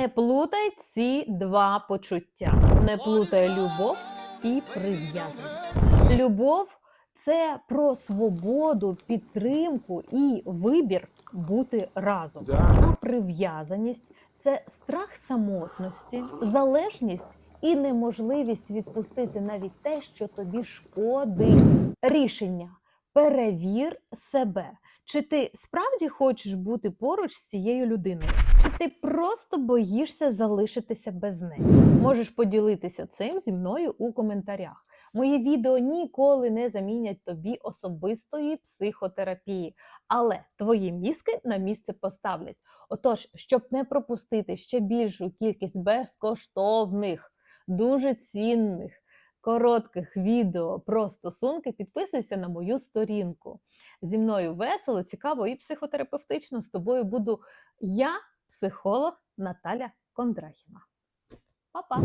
Не плутай ці два почуття. Не плутай любов і прив'язаність. Любов це про свободу, підтримку і вибір бути разом. А прив'язаність це страх самотності, залежність і неможливість відпустити навіть те, що тобі шкодить. Рішення перевір себе. Чи ти справді хочеш бути поруч з цією людиною? Чи ти просто боїшся залишитися без неї? Можеш поділитися цим зі мною у коментарях. Мої відео ніколи не замінять тобі особистої психотерапії, але твої мізки на місце поставлять. Отож, щоб не пропустити ще більшу кількість безкоштовних, дуже цінних, коротких відео про стосунки, підписуйся на мою сторінку. Зі мною весело, цікаво і психотерапевтично. З тобою буду я, психолог Наталя Кондрахіна. Па-па!